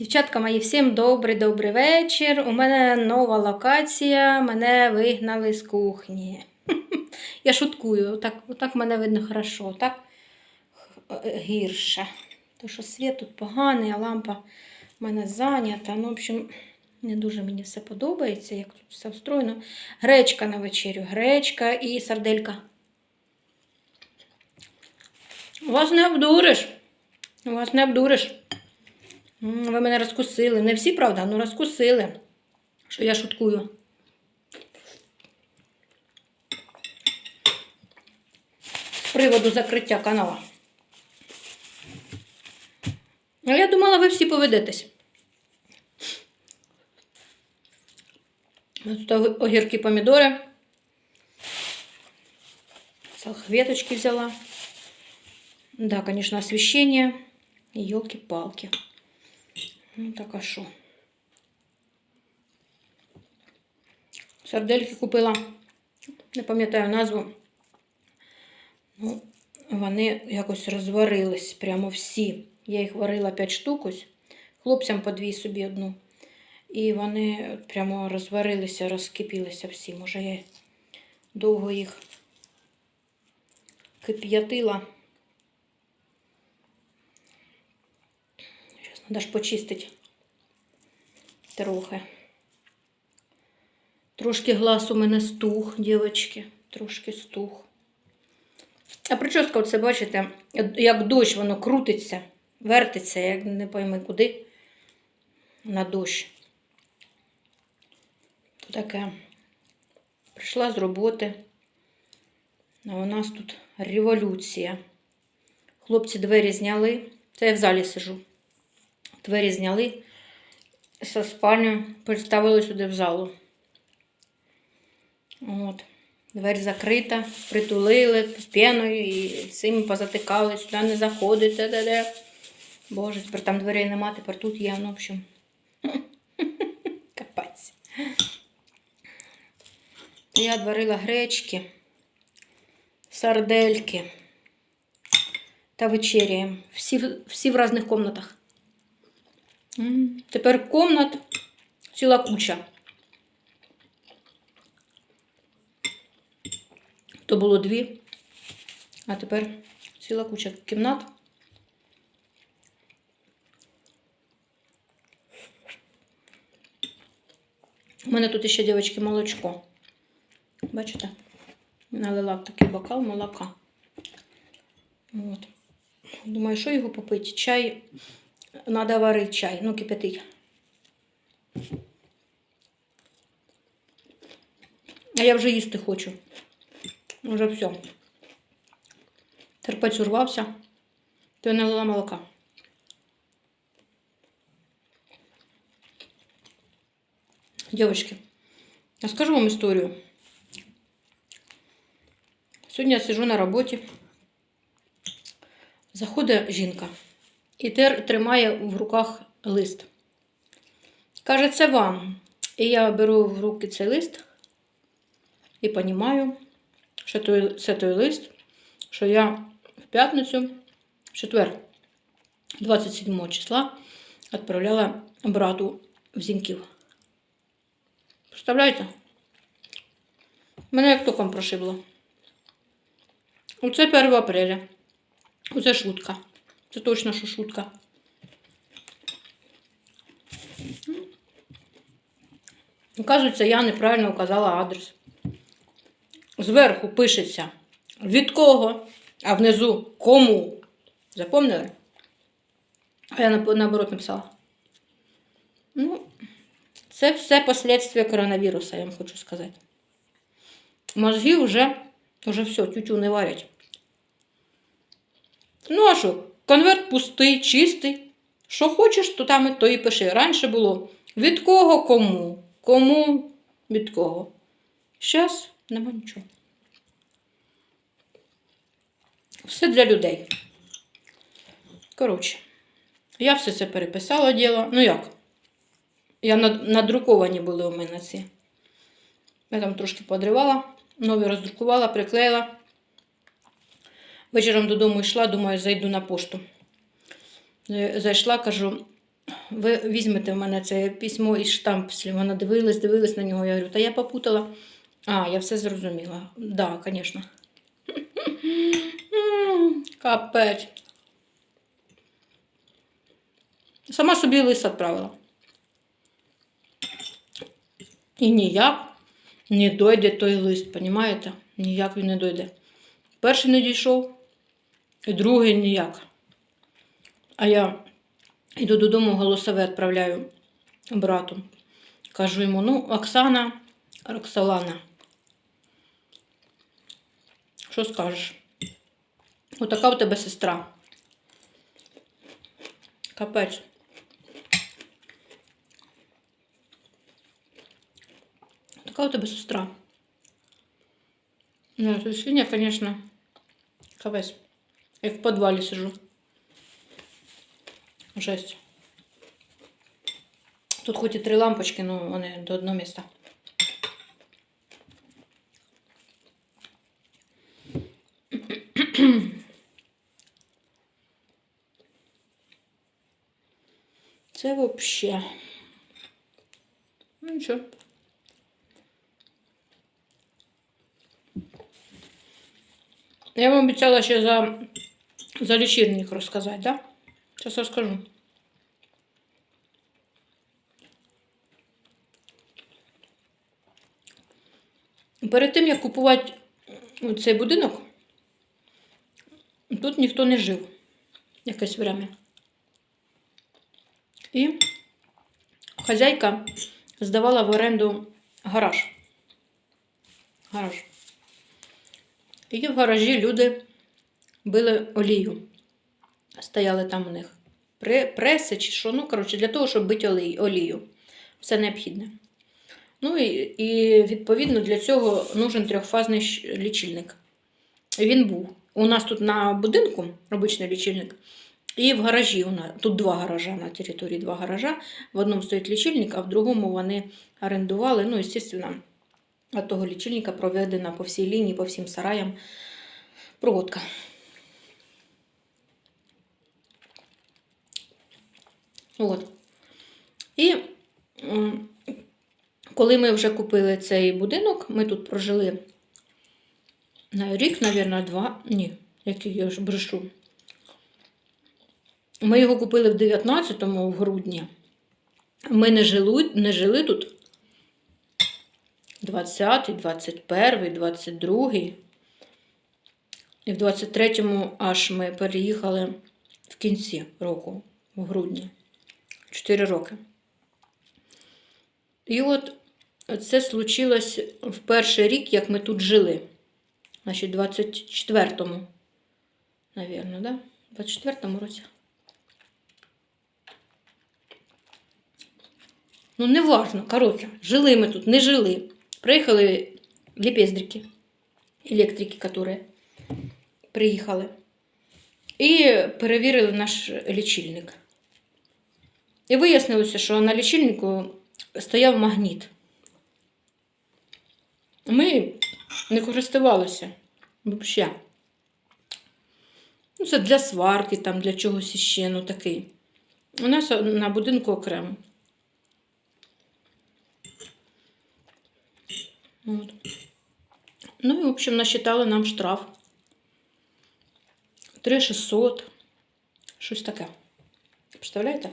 Дівчатка мої, всім добрий добрий вечір. У мене нова локація. Мене вигнали з кухні. Я шуткую, так, так мене видно хорошо, так гірше. Тому що світ тут поганий, а лампа в мене зайнята. Ну, в общем, не дуже мені все подобається, як тут все встроєно. Гречка на вечерю, гречка і сарделька. Вас не обдуриш. Вас не обдуриш. Ви мене розкусили. Не всі, правда, ну розкусили, що я шуткую. З приводу закриття канала. Ну, я думала, ви всі поведетесь. Тут огірки, помідори. Салфеточки взяла. Да, конечно, освещение. Елки-палки. Ну, так а що? Сардельки купила. Не пам'ятаю назву. Ну, вони якось розварились прямо всі. Я їх варила 5 штук ось. Хлопцям по дві собі одну. І вони прямо розварилися, розкипілися всі. Може, я довго їх кип'ятила. Зараз треба ж почистити трохи. Трошки глаз у мене стух, дівчатки. Трошки стух. А прическа, оце бачите, як дощ, воно крутиться, вертиться, як не пойми куди. На дощ. Таке. Прийшла з роботи. А у нас тут революція. Хлопці двері зняли. Це я в залі сижу. Двері зняли зі спальню, переставили сюди в залу. От. Двері закрита, притулили пеною і цим позатикали, сюди не заходить. Де-де-де. Боже, тепер там дверей нема, тепер тут є, ну, в общем. Капець. Я варила гречки, сардельки та вечеряємо. Всі, всі в різних кімнатах. Тепер комнат ціла куча. То було дві, а тепер ціла куча кімнат. У мене тут ще, дівчатки, молочко. Бачите? Налила в такий бокал молока. От. Думаю, що його попити? Чай. Надо варити чай, ну кипятить. А я вже їсти хочу. Уже все. Терпець урвався, то я налила молока. Девочки, я скажу вам історію. Сьогодні я сижу на роботі. Заходить жінка і тримає в руках лист. Каже, це вам. І я беру в руки цей лист і розумію, що той, це той лист, що я в п'ятницю, в четвер, 27 числа, відправляла брату в Зіньків. Представляєте? Мене як током прошибло. Оце 1 апреля. Оце шутка. Це точно, що шутка. Оказується, я неправильно указала адрес. Зверху пишеться від кого, а внизу кому. Запомнили? А я наоборот написала. Ну, це все последствия коронавіруса, я вам хочу сказати. Мозги вже, вже все, тютю не варять. Ну, а що? Конверт пустий, чистий. Що хочеш, то там то і пиши. Раніше було від кого кому, кому від кого. Зараз нема нічого. Все для людей. Коротше, я все це переписала діло. Ну як? Я над- надруковані були у мене ці. Я там трошки подривала, нові роздрукувала, приклеїла. Вечором додому йшла, думаю, зайду на пошту. Е, Зайшла, кажу, ви візьмете в мене це письмо із штампслів. Вона дивилась, дивилась на нього. Я говорю, та я попутала. А, я все зрозуміла. Да, звісно. Капець. Сама собі лист відправила. І ніяк не дойде той лист, понімаєте? Ніяк він не дойде. Перший не дійшов, і другий ніяк. А я йду додому, голосове відправляю брату. Кажу йому: ну, Оксана, Роксолана. Що скажеш? Отака у тебе сестра. Капець. Така у тебе сестра. Ну, синяя, конечно, капець. Як в підвалі сижу. Жесть. Тут хоч і три лампочки, але вони до одного міста. Це вообще. Ну нічого. Я вам обіцяла ще за, за лічильник розказати, так? Да? Зараз розкажу. Перед тим, як купувати цей будинок, тут ніхто не жив якесь время. І хазяйка здавала в оренду гараж. Гараж. І в гаражі люди били олію. Стояли там у них преси чи що. Ну, коротше, для того, щоб бити олію. Все необхідне. Ну і, і відповідно для цього нужен трьохфазний лічильник. Він був. У нас тут на будинку обичний лічильник. І в гаражі у нас тут два гаража на території два гаража. В одному стоїть лічильник, а в другому вони орендували. Ну, звісно, від того лічильника проведена по всій лінії, по всім сараям проводка. От. І коли ми вже купили цей будинок, ми тут прожили рік, мабуть, два. Ні, який я ж брешу. Ми його купили в 19-му в грудні. Ми не жили, не жили тут 20, 21, 22. І в 23-му аж ми переїхали в кінці року, в грудні. 4 роки. І от це случилось в перший рік, як ми тут жили. Значить, 24-му, навірно, да? 24-му році. Ну, не важно, коротше, жили ми тут, не жили. Приїхали лепездрики, електрики, які приїхали. І перевірили наш лічильник. І вияснилося, що на лічильнику стояв магніт. Ми не користувалися взагалі. Ну, це для сварки, там, для чогось іще, ну такий. У нас на будинку окремо. От. Ну і, в общем, насчитали нам штраф. 3600. Щось таке. Представляєте?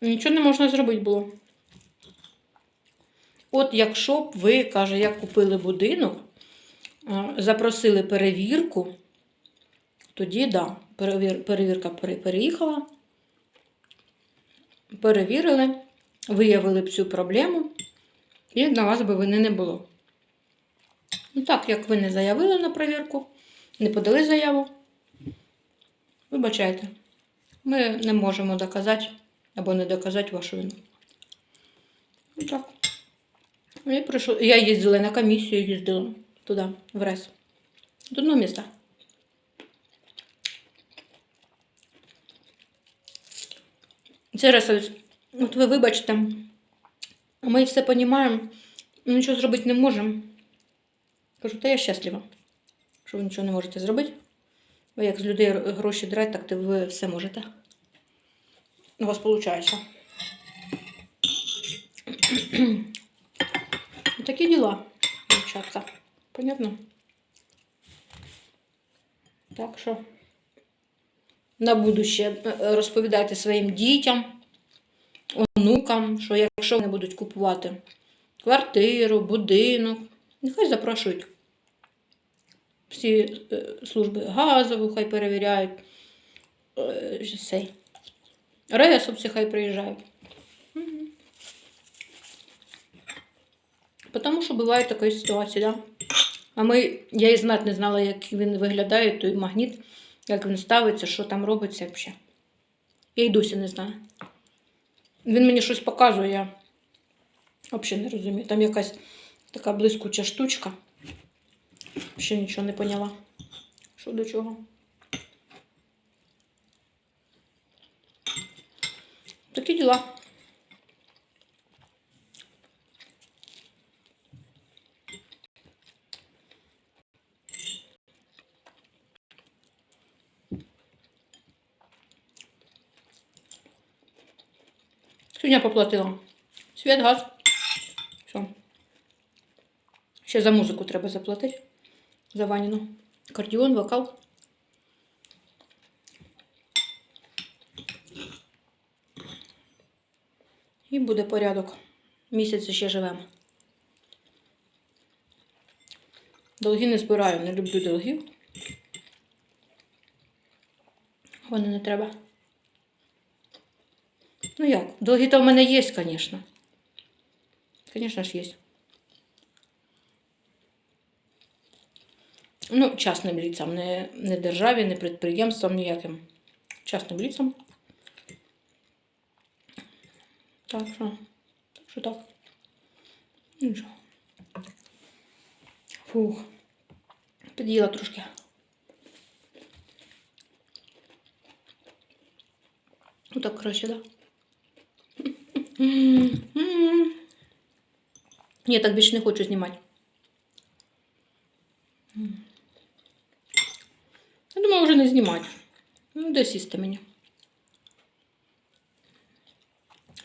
Нічого не можна зробити було. От якщо б ви, каже, як купили будинок, запросили перевірку, тоді да, перевір, перевірка переїхала, перевірили, виявили б цю проблему, і на вас би вини не було. Ну так, як ви не заявили на перевірку, не подали заяву, вибачайте, ми не можемо доказати або не доказати вашу вину. Ну так. Я, прийшов, я їздила на комісію, їздила туди, в РЕС. До одного міста. Це раз, от ви вибачте, ми все розуміємо, нічого зробити не можемо. Кажу, та я щаслива, що ви нічого не можете зробити. Ви як з людей гроші драть, так то ви все можете. У вас виходить. Такі діла, дівчатка. Понятно? Так що на будуще е, розповідайте своїм дітям, онукам, що якщо вони будуть купувати квартиру, будинок, нехай запрошують всі е, служби газову, хай перевіряють. е, Цей. Ресурси хай приїжджають. Мгм. Потому що буває така ситуація, да? А ми, я і знати не знала, як він виглядає, той магніт, як він ставиться, що там робиться взагалі. Я й досі не знаю. Він мені щось показує, я взагалі не розумію. Там якась така блискуча штучка. Ще нічого не поняла. Що до чого. Діла. Я поплатила? Світ, газ. Все. Ще за музику треба заплатити. За Ваніну. Кардіон, вокал. І буде порядок. Місяць ще живемо. Долги не збираю, не люблю долгів. Вони не треба. Ну як? Долги то в мене є, звісно. Звісно ж є. Ну, частним лицам, не, не державі, не підприємствам ніяким. Частним лицам. Так що, так що так. Нічого. Фух. Під'їла трошки. Ну так краще, да? Ні, так більше не хочу знімати. Я думаю, вже не знімати. Ну, де сісти мені.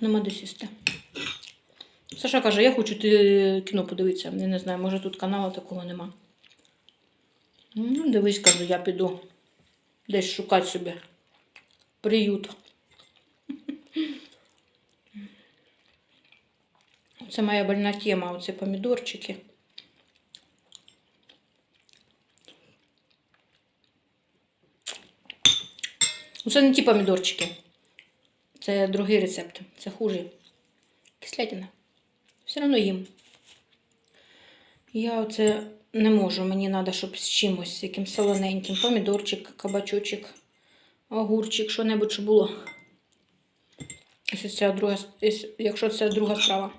Нема де сісти. Саша каже, я хочу кіно подивитися. Я не знаю, може тут каналу такого нема. Ну, дивись, кажу, я піду десь шукати собі приют. Це моя больна тема, оці помідорчики. Це не ті помідорчики. Це другий рецепт. Це хуже. Кислятина. Все одно їм. Я оце не можу. Мені треба, щоб з чимось, яким солоненьким. Помідорчик, кабачочок, огурчик, що-небудь що було. Якщо це друга, якщо це друга страва.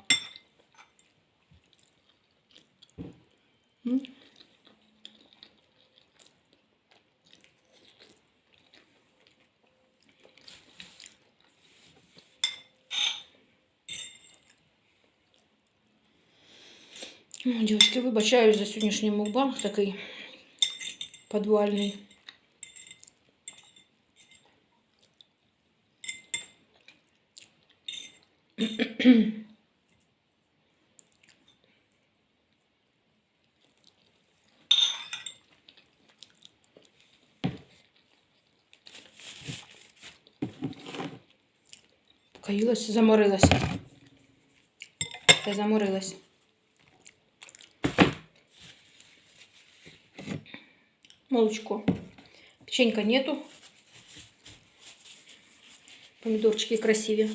М, Дівчатки, вибачаюсь за сьогоднішній мукбанг такий підвальний. Покаїлася, заморилася. Я заморилась. Молочко. Печенька нету. Помідорчики красиві.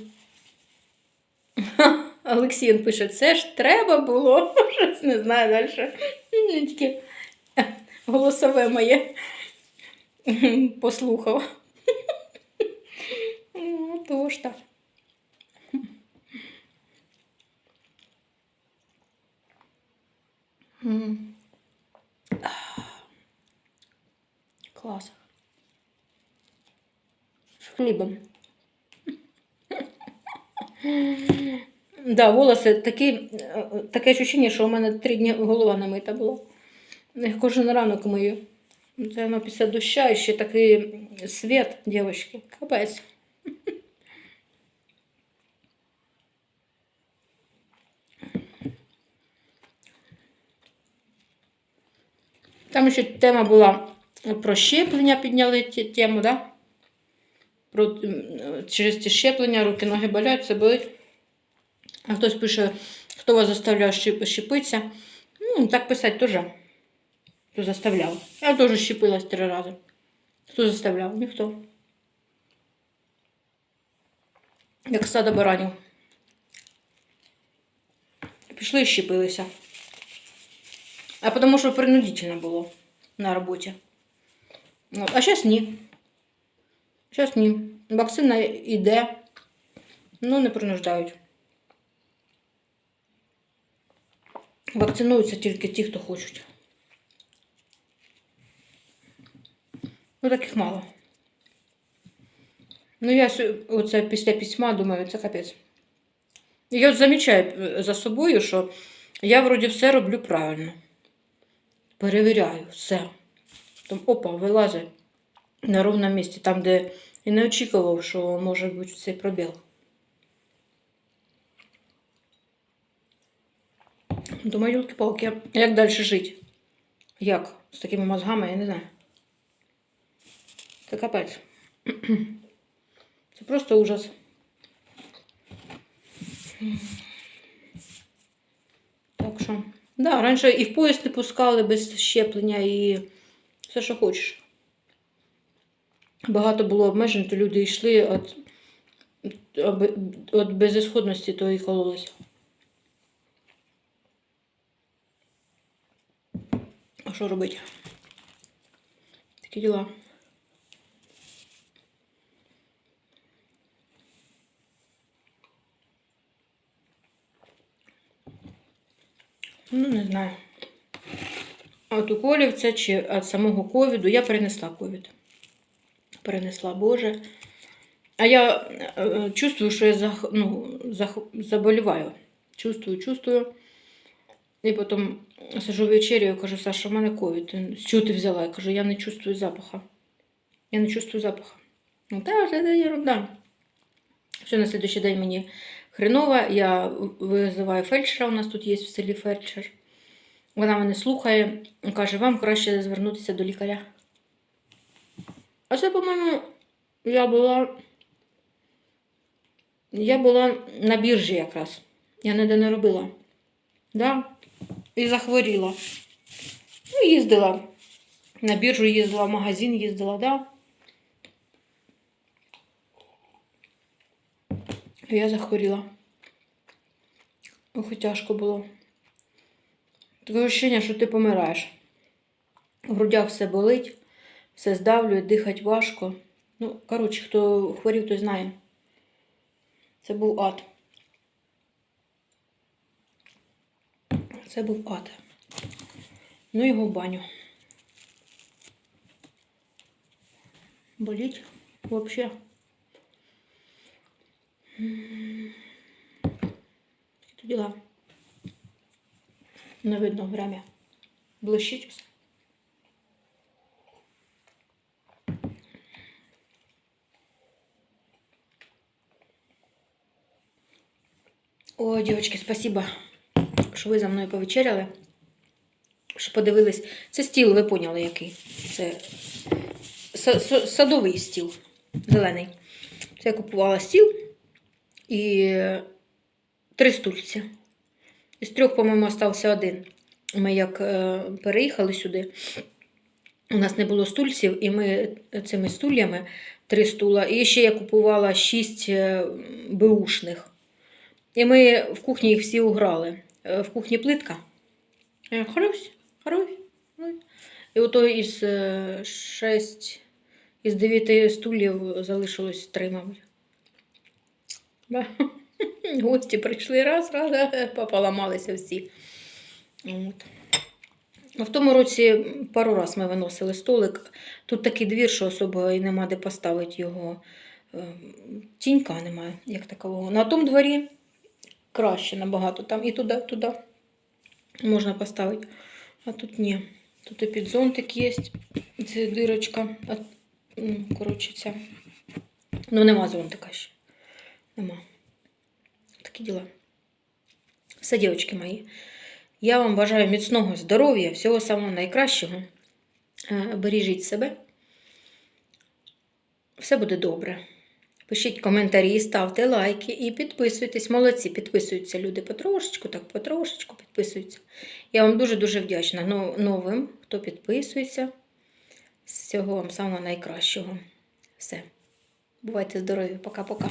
Олексій пише, це ж треба було. Щось не знаю далі. Тільки голосове моє послухав. хлібом. Да, волоси такі, таке відчуття, що у мене три дні голова намита була. Я кожен ранок мою. Це воно після доща і ще такий світ, дівчатки. Капець. Там ще тема була про щеплення, підняли тему, да? Через ті щеплення руки, ноги болять, все болить. А хтось пише, хто вас заставляв щепитися. Ну, так писати теж. Хто заставляв. Я теж щепилась три рази. Хто заставляв? Ніхто. Як стадо баранів. Пішли і щепилися. А тому що принудительно було на роботі. А зараз ні. Зараз ні. Вакцина йде, ну не принуждають. Вакцинуються тільки ті, хто хочуть. Ну, таких мало. Ну, я оце після письма думаю, це капець. Я замічаю е, за собою, що я вроді все роблю правильно. Перевіряю все. Там опа, вилазить на ровному місці, там, де і не очікував, що може бути цей пробіл. Думаю, юлки-палки, як далі жити? Як? З такими мозгами, я не знаю. Це капець. Це просто ужас. Так що, да, раніше і в поїзд не пускали без щеплення, і все, що хочеш. Багато було обмежень, то люди йшли від, безісходності, то і кололися. А що робити? Такі діла. Ну, не знаю. От уколів це чи від самого ковіду. Я перенесла ковід. Перенесла Боже. А я е, чувствую, що я зах, ну, зах, заболіваю. Чувствую, чувствую. І потім сижу вечерю і кажу, Саша, у мене ковід. З чого ти взяла? Я кажу, я не чувствую запаха. Я не чувствую запаха. Ну, та, це ерунда. Все, на следующий день мені хреново. Я визиваю фельдшера, у нас тут є в селі фельдшер. Вона мене слухає і каже, вам краще звернутися до лікаря. А це, по-моєму, я була. Я була на біржі якраз. Я ніде не робила. Да? І захворіла. Ну, їздила. На біржу їздила, в магазин їздила, да? І Я захворіла. Ох, тяжко було. Таке ощущення, що ти помираєш. В грудях все болить, все здавлює, дихати важко. Ну, коротше, хто хворів, той знає. Це був ад. Це був ад. Ну його в баню. Боліть взагалі. Такі діла. Не видно время. Блищить все. О, дівчатки, спасибо, що ви за мною повечеряли. Що подивились. Це стіл, ви поняли, який. Це са- са- садовий стіл зелений. Це я купувала стіл і три стульці. Із трьох, по-моєму, остався один. Ми як е, переїхали сюди, у нас не було стульців, і ми цими стульями три стула. І ще я купувала шість е, беушних. І ми в кухні їх всі уграли. Е, В кухні плитка. Е, Харусь, харусь. ну. І ото із е, шесть, із дев'яти стульів залишилось три, мабуть. Да. Гості прийшли раз, раз, поламалися всі. От. В тому році пару раз ми виносили столик. Тут такий двір, що особо і нема де поставити його. Е, Тінька немає, як такового. На тому дворі краще набагато. Там і туди, туди можна поставити. А тут ні. Тут і підзонтик є. Це дирочка. А, ну, коротше, ця. Ну, нема зонтика ще. Нема. Такі діла. Все, дівчатки мої. Я вам бажаю міцного здоров'я, всього самого найкращого. Е, Бережіть себе. Все буде добре. Пишіть коментарі, ставте лайки і підписуйтесь. Молодці, підписуються люди потрошечку, так потрошечку підписуються. Я вам дуже-дуже вдячна новим, хто підписується. Всього вам самого найкращого. Все. Бувайте здорові. Пока-пока.